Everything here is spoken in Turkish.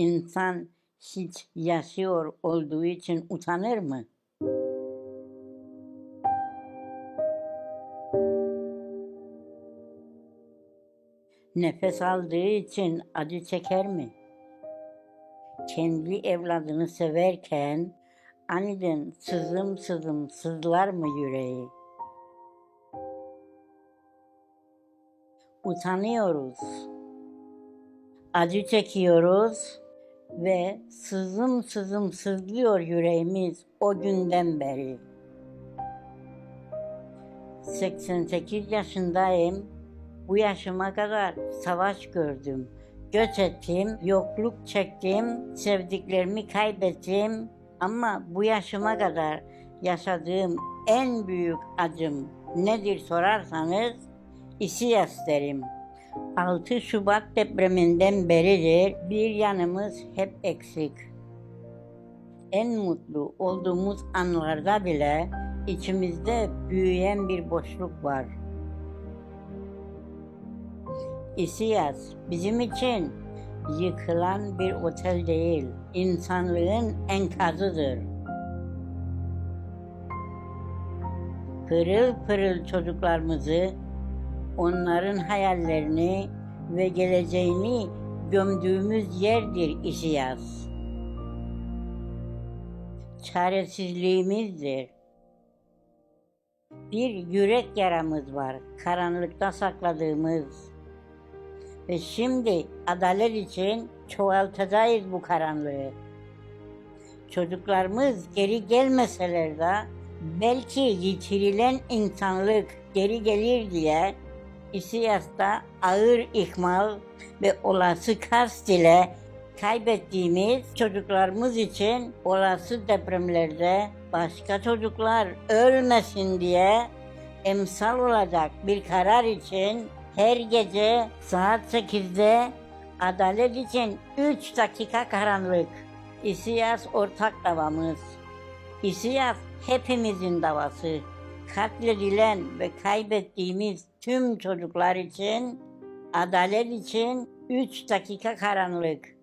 İnsan hiç yaşıyor olduğu için utanır mı? Nefes aldığı için acı çeker mi? Kendi evladını severken aniden sızım sızım sızlar mı yüreği? Utanıyoruz. Acı çekiyoruz ve sızım sızım sızlıyor yüreğimiz o günden beri. 88 yaşındayım. Bu yaşıma kadar savaş gördüm. Göç ettim, yokluk çektim, sevdiklerimi kaybettim. Ama bu yaşıma kadar yaşadığım en büyük acım nedir sorarsanız İSİAS derim. 6 Şubat depreminden beridir bir yanımız hep eksik. En mutlu olduğumuz anlarda bile içimizde büyüyen bir boşluk var. İSİAS bizim için yıkılan bir otel değil, insanlığın enkazıdır. Pırıl pırıl çocuklarımızı, onların hayallerini ve geleceğini gömdüğümüz yerdir İSİAS. Çaresizliğimizdir. Bir yürek yaramız var, karanlıkta sakladığımız. Ve şimdi adalet için çoğaltacağız bu karanlığı. Çocuklarımız geri gelmeseler de belki yitirilen insanlık geri gelir diye İSİAS'ta ağır ihmal ve olası kast ile kaybettiğimiz çocuklarımız için olası depremlerde başka çocuklar ölmesin diye emsal olacak bir karar için her gece saat 8'de adalet için 3 dakika karanlık. İSİAS ortak davamız. İSİAS hepimizin davası. Katledilen ve kaybettiğimiz tüm çocuklar için, adalet için 3 dakika karanlık.